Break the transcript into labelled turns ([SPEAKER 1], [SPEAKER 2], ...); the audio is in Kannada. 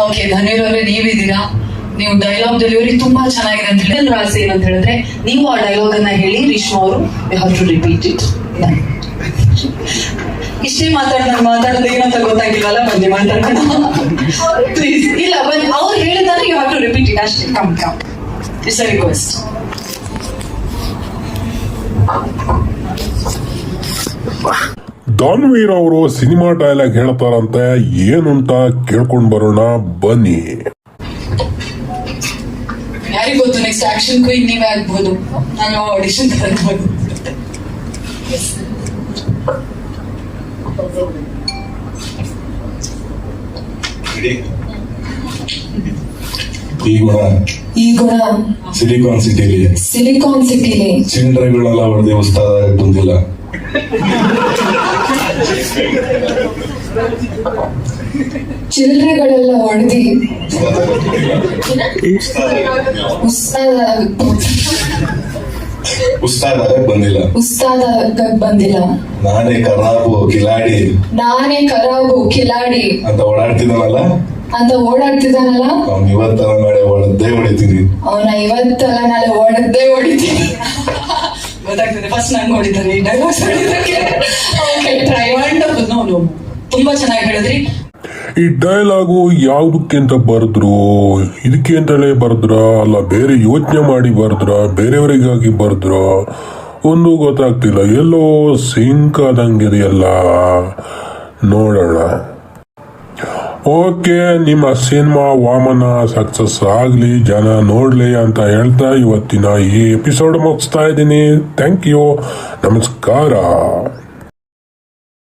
[SPEAKER 1] ಓಕೆ ಧನ್ವೀರ್ ಅವರೇ ನೀವಿದ್ದೀರಾ? ನೀವು ಡೈಲಾಗ್ ಡೆಲಿವರಿ ತುಂಬಾ ಚೆನ್ನಾಗಿದೆ ಅಂತ ಹೇಳಿ ರಾಸ್ ಏನಂತ ಹೇಳಿದ್ರೆ ನೀವು ಆ ಡೈಲಾಗ್ ಅನ್ನ ಹೇಳಿ ರೇಷ್ಮಾ ಅವರು ಹ್ಯಾವ್ ಟು ರಿಪೀಟ್ ಇಟ್ ಇಷ್ಟೇ ಮಾತಾಡ್ ನಾನು ಮಾತಾಡೋದು ಏನಂತ ಗೊತ್ತಾಗಿಲ್ಲ ಬನ್ನಿ, ಮಾತಾಡೋಣ. ಪ್ಲೀಸ್ ಇಲ್ಲ, ಬನ್ನಿ, ಅವ್ರು ಹೇಳಿದ್ರೆ you have to repeat it ಅಷ್ಟೇ. Come come it's a request
[SPEAKER 2] Danveer ಅವರು ಸಿನಿಮಾ ಡೈಲಾಗ್ ಹೇಳ್ತಾರಂತೆ ಏನುಂಟ ಕೇಳ್ಕೊಂಡ್ ಬರೋಣ ಬನ್ನಿ.
[SPEAKER 1] ಯಾರಿಗ್ ಗೊತ್ತು? ನೆಕ್ಸ್ಟ್ ಆಕ್ಷನ್ ಕ್ವೀನ್ ನೀವೇ ಆಗ್ಬೋದು. ನಾನು ಆಡಿಷನ್ ತರಬಹುದು
[SPEAKER 3] ಈ ಗುಣ.
[SPEAKER 4] ಈ ಗುಣ.
[SPEAKER 3] ಸಿಲಿಕಾನ್ ಸಿಟಿಲಿ
[SPEAKER 4] ಸಿಲಿಕಾನ್ ಸಿಟಿಲಿ
[SPEAKER 3] ಚಿಲ್ಲರೆಗಳೆಲ್ಲ ಅವರ ದೇವಸ್ಥಾನ ಬಂದಿಲ್ಲ.
[SPEAKER 4] ಚಿಲ್ಲರೆಗಳೆಲ್ಲ ಹೊಡೆದಿ.
[SPEAKER 3] ಉಸ್ತಾದ ಬಂದಿಲ್ಲ.
[SPEAKER 4] ಉಸ್ತಾದ ಬಂದಿಲ್ಲ.
[SPEAKER 3] ನಾನೇ ಕರಾಬು ಕಿಲಾಡಿ.
[SPEAKER 4] ನಾನೇ ಕರಾಬು ಕಿಲಾಡಿ.
[SPEAKER 3] ಅಂತ ಓಡಾಡ್ತಿದ್ದಾನಲ್ಲ?
[SPEAKER 4] ಅಂತ ಓಡಾಡ್ತಿದ್ದಾನಲ್ಲ?
[SPEAKER 3] ಅವ್ನು ಇವತ್ತಲ್ಲ ನಾಳೆ ಹೊಡೆದೇ ಹೊಡಿತೀನಿ.
[SPEAKER 4] ಅವನ ಇವತ್ತಲ್ಲ ನಾಳೆ ಹೊಡೆದೇ ಹೊಡಿತೀನಿ.
[SPEAKER 1] ಗೊತ್ತಾಗ್ತದೆ. ಫಸ್ಟ್ ನಂಗೆ ನೋಡಿದ್ದಾರೆ ಈ dialogues okay try no no ತುಂಬಾ ಚೆನ್ನಾಗಿ ಹೇಳಿದ್ರಿ.
[SPEAKER 2] ಈ ಡೈಲಾಗು ಯಾವ್ದಕ್ಕೆ ಅಂತ ಬರೆದ್ರು? ಇದಕ್ಕೆ ಅಂತಲೇ ಬರೆದ್ರ? ಅಲ್ಲ ಬೇರೆ ಯೋಚನೆ ಮಾಡಿ ಬರೆದ್ರ? ಬೇರೆಯವರಿಗಾಗಿ ಬರೆದ್ರ? ಒಂದು ಗೊತ್ತಾಗ್ತಿಲ್ಲ. ಎಲ್ಲೋ ಸಿಂಕ್ ಆದಂಗಿದೆಯಲ್ಲ ನೋಡೋಣ. ಓಕೆ, ನಿಮ್ಮ ಸಿನಿಮಾ ವಾಮನ ಸಕ್ಸಸ್ ಆಗಲಿ, ಜನ ನೋಡಲಿ ಅಂತ ಹೇಳ್ತಾ ಇವತ್ತಿನ ಈ ಎಪಿಸೋಡ್ ಮುಗಿಸ್ತಾ ಇದ್ದೀನಿ. ಥ್ಯಾಂಕ್ ಯು ನಮಸ್ಕಾರ.